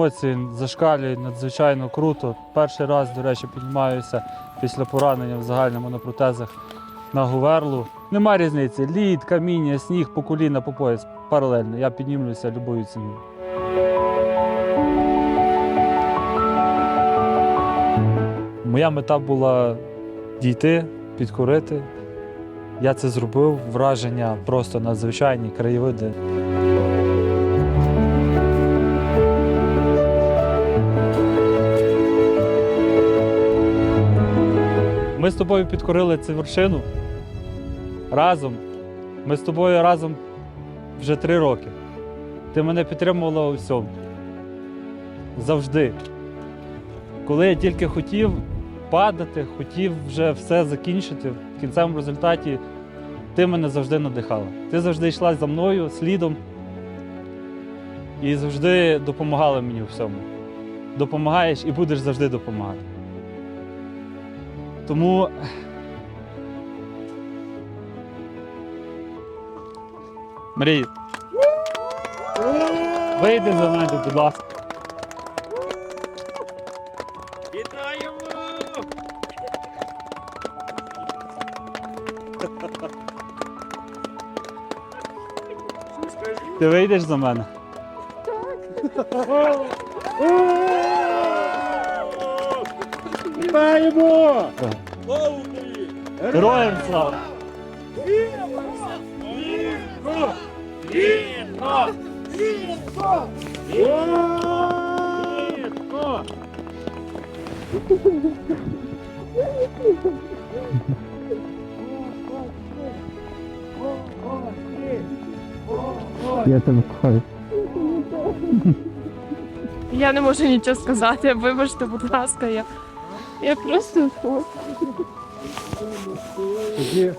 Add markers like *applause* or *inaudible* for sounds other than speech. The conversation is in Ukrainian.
емоції зашкалюють надзвичайно круто. Перший раз, до речі, піднімаюся після поранення в загальному на протезах на Гуверлу. Нема різниці. Лід, каміння, сніг по коліна, по пояс. Паралельно. Я піднімлюся любою ціною. Моя мета була дійти, підкорити. Я це зробив. Враження просто надзвичайні краєвиди. Ми з тобою підкорили цю вершину разом. Ми з тобою разом вже три роки. Ти мене підтримувала у всьому. Завжди. Коли я тільки хотів падати, хотів вже все закінчити, в кінцевому результаті ти мене завжди надихала. Ти завжди йшла за мною слідом і завжди допомагала мені у всьому. Допомагаєш і будеш завжди допомагати. Тому. Марій. Вийди за мене, будь ласка. Вітаємо! Ти вийдеш за мене? *laughs* Вітаємо! Слава Україні! Героям слава! Вірно! Вірно! Вірно! Вірно! Я тебе кохаю. Я не можу нічого сказати. Вибачте, будь ласка, я, я просто фу. Тоді